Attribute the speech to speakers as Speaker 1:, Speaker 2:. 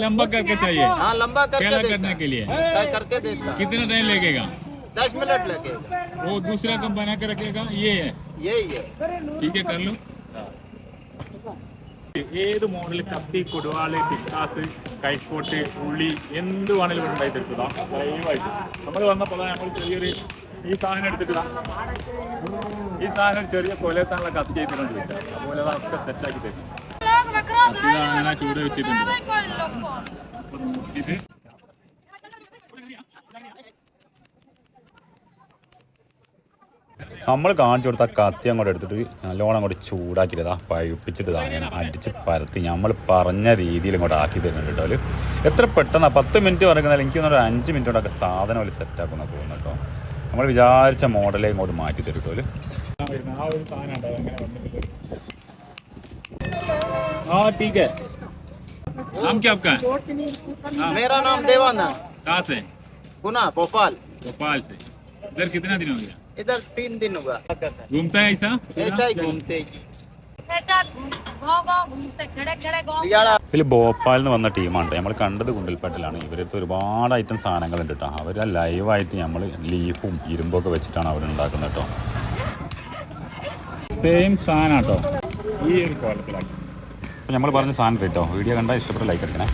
Speaker 1: लंबा करके चाहिए
Speaker 2: हाँ लंबा करके
Speaker 1: केला
Speaker 2: देता
Speaker 1: करने के लिए
Speaker 2: तय करके देता
Speaker 1: कितना टाइम लगेगा
Speaker 2: दस मिनट लगेगा
Speaker 1: वो दूसरा कब बना के रखेगा ये है
Speaker 2: यही है
Speaker 1: ठीक है कर लो ഏത് മോഡൽ കത്തി കൊടുവാള് പിക്കാസ് കൈക്കോട്ട് ഉള്ളി എന്ത് വേണേലും ഇവിടെ ഉണ്ടായി തരുന്നതാ ലൈവായിട്ട് നമ്മൾ വന്നപ്പോൾ നമ്മൾ ചെറിയൊരു ഈ സാധനം എടുത്തിട്ടാ ഈ സാധനം ചെറിയ കൊലത്താനുള്ള കത്തി ചെയ്തിട്ടുണ്ട് ചോദിച്ചാൽ അതുപോലെ അതൊക്കെ സെറ്റാക്കി തരും ഇതാണ് ചൂട് വെച്ചിട്ടുണ്ട്
Speaker 3: നമ്മൾ കാണിച്ചു കൊടുത്ത കത്തി അങ്ങോട്ട് എടുത്തിട്ട് നല്ലോണം അങ്ങോട്ട് ചൂടാക്കിയിട്ടാ പഴുപ്പിച്ചിട്ട് അങ്ങനെ അടിച്ച് പരത്തി. നമ്മൾ പറഞ്ഞ രീതിയിൽ ഇങ്ങോട്ട് ആക്കി തരുന്നുണ്ട് കേട്ടോ എത്ര പെട്ടെന്ന് പത്ത് മിനിറ്റ് പറയുന്നത് എനിക്ക് തോന്നുന്നു ഒരു അഞ്ച് മിനിറ്റ് കൊണ്ടൊക്കെ സാധനം ഒരു സെറ്റാക്കുന്ന തോന്നുന്നു കേട്ടോ. നമ്മൾ വിചാരിച്ച മോഡലേ ഇങ്ങോട്ട് മാറ്റി തരും കേട്ടോ.
Speaker 1: ആ ഒരു नाम क्या आपका हाँ
Speaker 2: मेरा नाम देवानंद
Speaker 1: कहाँ से
Speaker 2: पुनः भोपाल
Speaker 1: भोपाल से इधर कितना दिन हो गया
Speaker 2: इधर तीन दिन हुआ
Speaker 1: घूमता है ऐसा
Speaker 2: ऐसा ही घूमते ही
Speaker 4: ऐसा घूम- गाँव गाँव घूमते खड़े खड़े गाँव
Speaker 2: दियाड़ा
Speaker 3: ഇതിൽ ഭോപ്പാലിൽ നിന്ന് വന്ന ടീമാണ് നമ്മൾ കണ്ടത് ഗുണ്ടൽപ്പേട്ടിലാണ് ഇവരടുത്ത് ഒരുപാട് ഐറ്റം സാധനങ്ങളുണ്ട് കേട്ടോ അവർ ലൈവായിട്ട് നമ്മൾ ലീഫും ഇരുമ്പൊക്കെ വെച്ചിട്ടാണ് അവർ ഉണ്ടാക്കുന്നത് കേട്ടോ
Speaker 1: സെയിം സാധനം കേട്ടോ ഈ ഒരു കോലത്തിലാക്കി
Speaker 3: അപ്പോൾ നമ്മൾ പറഞ്ഞ സാധനം കേട്ടോ. വീഡിയോ കണ്ടാൽ ഇഷ്ടപ്പെട്ട ലൈക്ക് അടിക്കണേ.